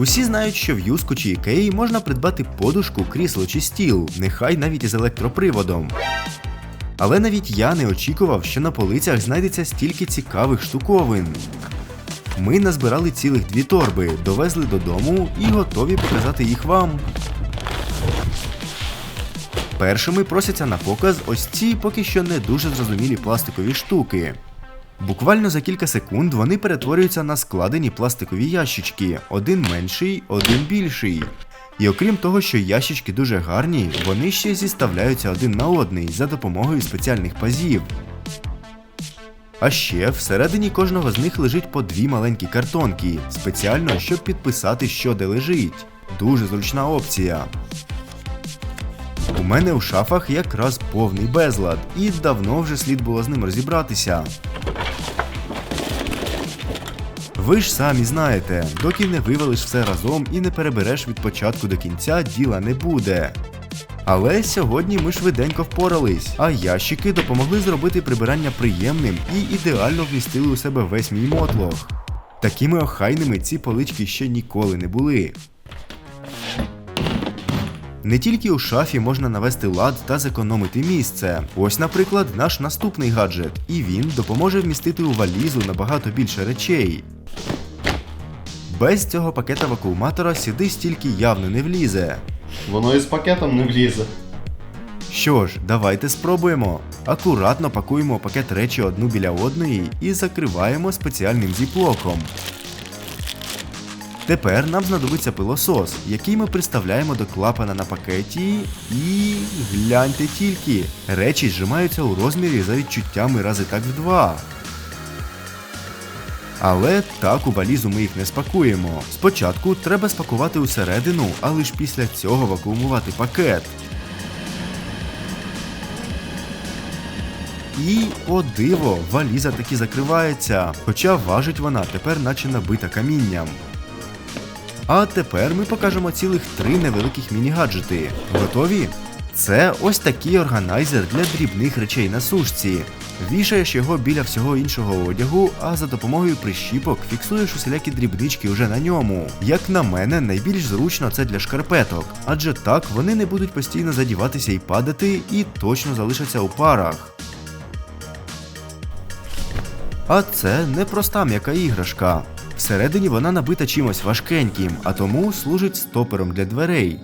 Усі знають, що в Юску чи Ікеї можна придбати подушку, крісло чи стіл, нехай навіть із електроприводом. Але навіть я не очікував, що на полицях знайдеться стільки цікавих штуковин. Ми назбирали цілих дві торби, довезли додому і готові показати їх вам. Першими просяться на показ ось ці поки що не дуже зрозумілі пластикові штуки. Буквально за кілька секунд вони перетворюються на складені пластикові ящички, один менший, один більший. І окрім того, що ящички дуже гарні, вони ще зіставляються один на одний за допомогою спеціальних пазів. А ще всередині кожного з них лежить по дві маленькі картонки, спеціально щоб підписати, що де лежить. Дуже зручна опція. У мене у шафах якраз повний безлад, і давно вже слід було з ним розібратися. Ви ж самі знаєте, доки не вивалиш все разом і не перебереш від початку до кінця, діла не буде. Але сьогодні ми швиденько впорались, а ящики допомогли зробити прибирання приємним і ідеально вмістили у себе весь мій мотлох. Такими охайними ці полички ще ніколи не були. Не тільки у шафі можна навести лад та зекономити місце. Ось, наприклад, наш наступний гаджет, і він допоможе вмістити у валізу набагато більше речей. Без цього пакета вакууматора сюди стільки явно не влізе. Воно і з пакетом не влізе. Що ж, давайте спробуємо. Акуратно пакуємо пакет речі одну біля одної і закриваємо спеціальним зіплоком. Тепер нам знадобиться пилосос, який ми приставляємо до клапана на пакеті і гляньте тільки, речі зжимаються у розмірі за відчуттями рази так в два. Але так у валізу ми їх не спакуємо. Спочатку треба спакувати усередину, а лише після цього вакуумувати пакет. І, о диво, валіза таки закривається, хоча важить вона тепер наче набита камінням. А тепер ми покажемо цілих три невеликих міні-гаджети. Готові? Це ось такий органайзер для дрібних речей на сушці. Вішаєш його біля всього іншого одягу, а за допомогою прищіпок фіксуєш усілякі дрібнички уже на ньому. Як на мене, найбільш зручно це для шкарпеток, адже так вони не будуть постійно задіватися і падати, і точно залишаться у парах. А це не проста м'яка іграшка. Всередині вона набита чимось важкеньким, а тому служить стопером для дверей.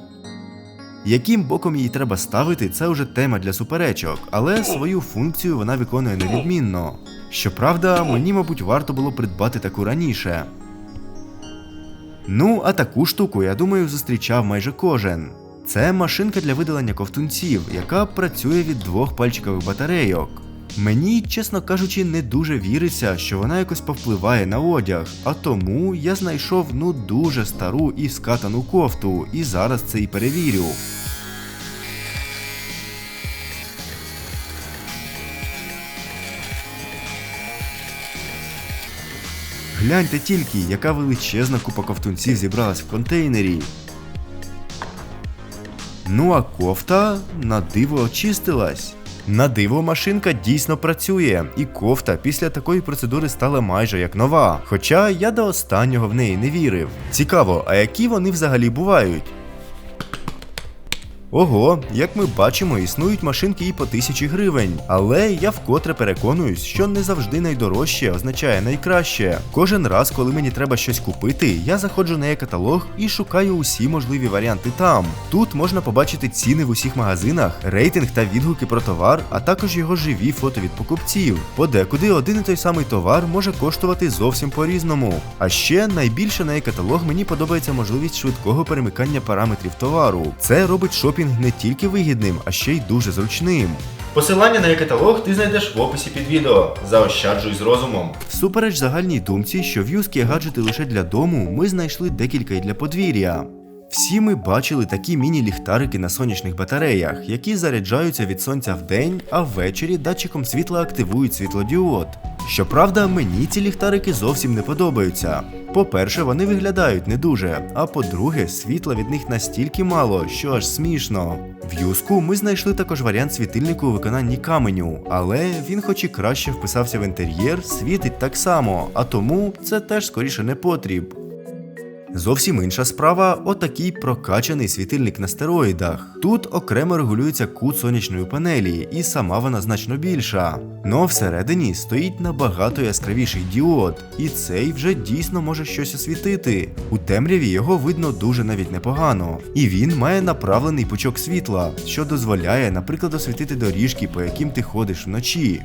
Яким боком її треба ставити, це вже тема для суперечок, але свою функцію вона виконує невідмінно. Щоправда, мені, мабуть, варто було придбати таку раніше. Ну, а таку штуку, я думаю, зустрічав майже кожен. Це машинка для видалення ковтунців, яка працює від двох пальчикових батарейок. Мені, чесно кажучи, не дуже віриться, що вона якось повпливає на одяг, а тому я знайшов ну дуже стару і скатану кофту, і зараз це і перевірю. Гляньте тільки, яка величезна купа ковтунців зібралась в контейнері. Ну а кофта на диво очистилась. На диво машинка дійсно працює, і кофта після такої процедури стала майже як нова. Хоча я до останнього в неї не вірив. Цікаво, а які вони взагалі бувають? Ого, як ми бачимо, існують машинки і по тисячі гривень. Але я вкотре переконуюсь, що не завжди найдорожче означає найкраще. Кожен раз, коли мені треба щось купити, я заходжу на е-каталог і шукаю усі можливі варіанти там. Тут можна побачити ціни в усіх магазинах, рейтинг та відгуки про товар, а також його живі фото від покупців. Подекуди один і той самий товар може коштувати зовсім по-різному. А ще найбільше на е-каталог мені подобається можливість швидкого перемикання параметрів товару. Це робить шопінг не тільки вигідним, а ще й дуже зручним. Посилання на e-каталог ти знайдеш в описі під відео. Заощаджуй з розумом. Всупереч загальній думці, що в юскі гаджети лише для дому, ми знайшли декілька і для подвір'я. Всі ми бачили такі міні-ліхтарики на сонячних батареях, які заряджаються від сонця вдень, а ввечері датчиком світла активують світлодіод. Щоправда, мені ці ліхтарики зовсім не подобаються. По-перше, вони виглядають не дуже, а по-друге, світла від них настільки мало, що аж смішно. В юску ми знайшли також варіант світильнику у виконанні каменю, але він, хоч і краще вписався в інтер'єр, світить так само, а тому це теж скоріше не потріб. Зовсім інша справа отакий прокачаний світильник на стероїдах. Тут окремо регулюється кут сонячної панелі, і сама вона значно більша. Но всередині стоїть набагато яскравіший діод, і цей вже дійсно може щось освітити. У темряві його видно дуже навіть непогано. І він має направлений пучок світла, що дозволяє, наприклад, освітити доріжки, по яким ти ходиш вночі.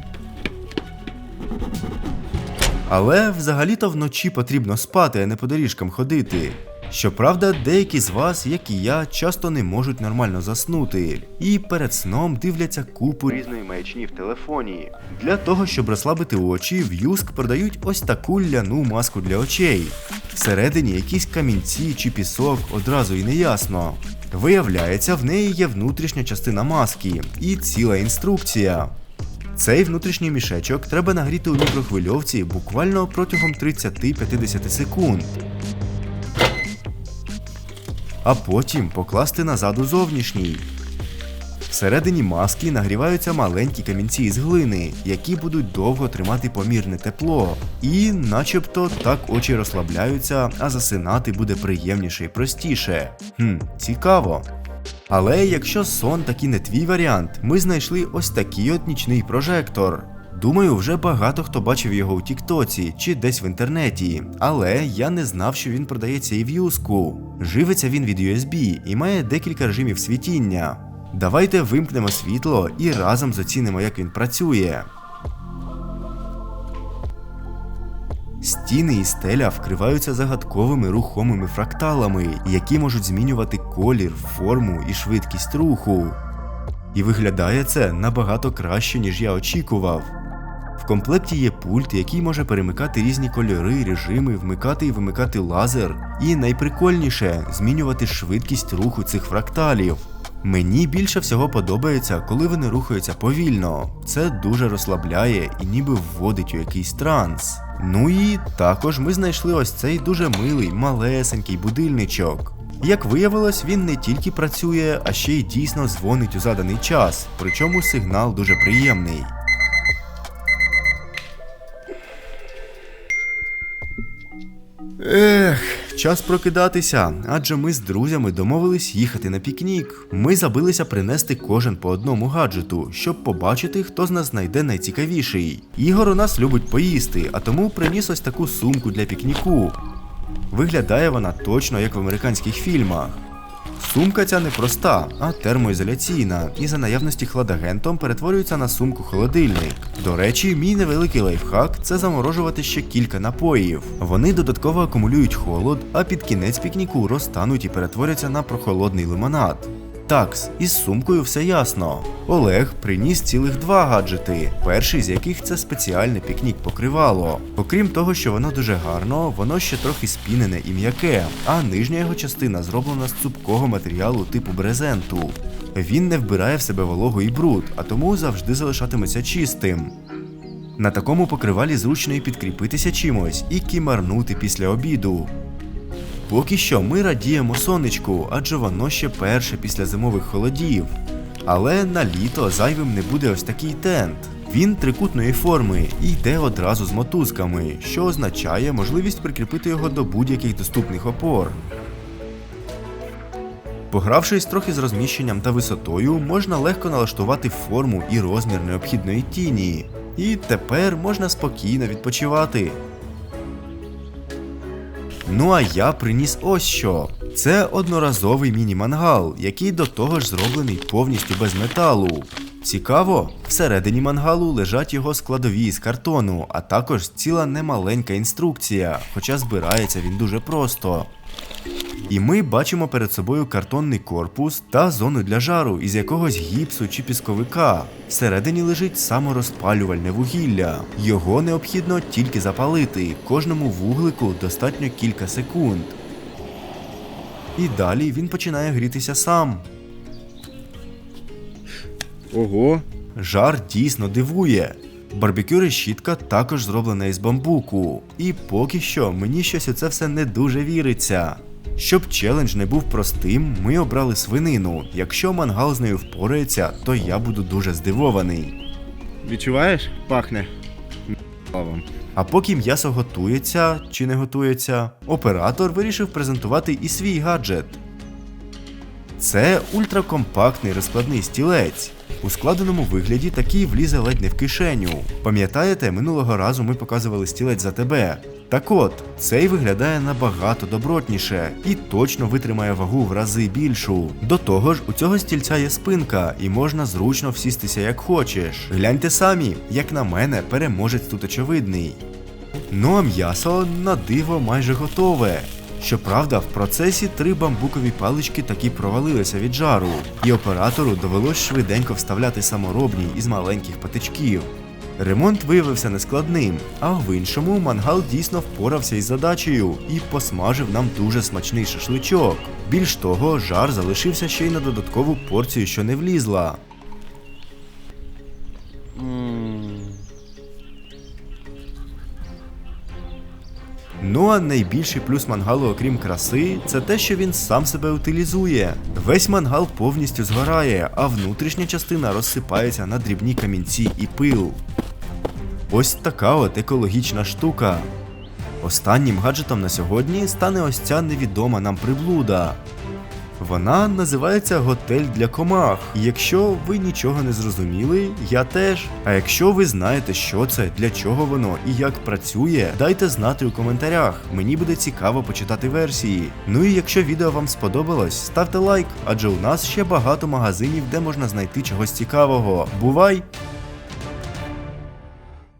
Але взагалі-то вночі потрібно спати, а не по доріжкам ходити. Щоправда, деякі з вас, як і я, часто не можуть нормально заснути, і перед сном дивляться купу різної маячні в телефоні. Для того, щоб розслабити очі, в Юск продають ось таку ляну маску для очей. Всередині якісь камінці чи пісок одразу і не ясно. Виявляється, в неї є внутрішня частина маски і ціла інструкція. Цей внутрішній мішечок треба нагріти у мікрохвильовці буквально протягом 30-50 секунд. А потім покласти назад у зовнішній. Всередині маски нагріваються маленькі камінці із глини, які будуть довго тримати помірне тепло. І начебто так очі розслабляються, а засинати буде приємніше і простіше. Хм, цікаво. Але якщо сон таки не твій варіант, ми знайшли ось такий от нічний прожектор. Думаю, вже багато хто бачив його у Тіктоці чи десь в інтернеті, але я не знав, що він продається і в юску. Живиться він від USB і має декілька режимів світіння. Давайте вимкнемо світло і разом зацінимо, як він працює. Стіни і стеля вкриваються загадковими рухомими фракталами, які можуть змінювати колір, форму і швидкість руху. І виглядає це набагато краще, ніж я очікував. В комплекті є пульт, який може перемикати різні кольори, режими, вмикати і вимикати лазер, і найприкольніше змінювати швидкість руху цих фракталів. Мені більше всього подобається, коли вони рухаються повільно. Це дуже розслабляє і ніби вводить у якийсь транс. Ну і також ми знайшли ось цей дуже милий, малесенький будильничок. Як виявилось, він не тільки працює, а ще й дійсно дзвонить у заданий час, причому сигнал дуже приємний. Ех, час прокидатися, адже ми з друзями домовились їхати на пікнік. Ми забилися принести кожен по одному гаджету, щоб побачити, хто з нас знайде найцікавіший. Ігор у нас любить поїсти, а тому приніс ось таку сумку для пікніку. Виглядає вона точно як в американських фільмах. Сумка ця не проста, а термоізоляційна, і за наявності хладагентом перетворюється на сумку холодильник. До речі, мій невеликий лайфхак це заморожувати ще кілька напоїв. Вони додатково акумулюють холод, а під кінець пікніку розтануть і перетворяться на прохолодний лимонад. Такс, із сумкою все ясно. Олег приніс цілих два гаджети, перший з яких це спеціальне пікнік покривало. Окрім того, що воно дуже гарно, воно ще трохи спінене і м'яке, а нижня його частина зроблена з цупкого матеріалу типу брезенту. Він не вбирає в себе вологу і бруд, а тому завжди залишатиметься чистим. На такому покривалі зручно і підкріпитися чимось і кімарнути після обіду. Поки що ми радіємо сонечку, адже воно ще перше після зимових холодів. Але на літо зайвим не буде ось такий тент. Він трикутної форми і йде одразу з мотузками, що означає можливість прикріпити його до будь-яких доступних опор. Погравшись трохи з розміщенням та висотою, можна легко налаштувати форму і розмір необхідної тіні. І тепер можна спокійно відпочивати. Ну а я приніс ось що. Це одноразовий міні-мангал, який до того ж зроблений повністю без металу. Цікаво, всередині мангалу лежать його складові з картону, а також ціла немаленька інструкція, хоча збирається він дуже просто. І ми бачимо перед собою картонний корпус та зону для жару із якогось гіпсу чи пісковика. Всередині лежить саморозпалювальне вугілля. Його необхідно тільки запалити. Кожному вуглику достатньо кілька секунд. І далі він починає грітися сам. Ого. Жар дійсно дивує. Барбекю решітка також зроблена із бамбуку. І поки що мені щось у це все не дуже віриться. Щоб челендж не був простим, ми обрали свинину. Якщо мангал з нею впорається, то я буду дуже здивований. Відчуваєш? Пахне. А поки м'ясо готується чи не готується, оператор вирішив презентувати і свій гаджет. Це ультракомпактний розкладний стілець. У складеному вигляді такий влізе ледь не в кишеню. Пам'ятаєте, минулого разу ми показували стілець за тебе. Так от, цей виглядає набагато добротніше і точно витримає вагу в рази більшу. До того ж, у цього стільця є спинка, і можна зручно всістися як хочеш. Гляньте самі, як на мене, переможець тут очевидний. Ну а м'ясо на диво майже готове. Щоправда, в процесі три бамбукові палички таки провалилися від жару, і оператору довелось швиденько вставляти саморобні із маленьких патичків. Ремонт виявився нескладним, а в іншому мангал дійсно впорався із задачею і посмажив нам дуже смачний шашличок. Більш того, жар залишився ще й на додаткову порцію, що не влізла. Ну а найбільший плюс мангалу, окрім краси, це те, що він сам себе утилізує. Весь мангал повністю згорає, а внутрішня частина розсипається на дрібні камінці і пил. Ось така от екологічна штука. Останнім гаджетом на сьогодні стане ось ця невідома нам приблуда. Вона називається готель для комах. І якщо ви нічого не зрозуміли, я теж. А якщо ви знаєте, що це, для чого воно і як працює, дайте знати у коментарях. Мені буде цікаво почитати версії. Ну і якщо відео вам сподобалось, ставте лайк, адже у нас ще багато магазинів, де можна знайти чогось цікавого. Бувай!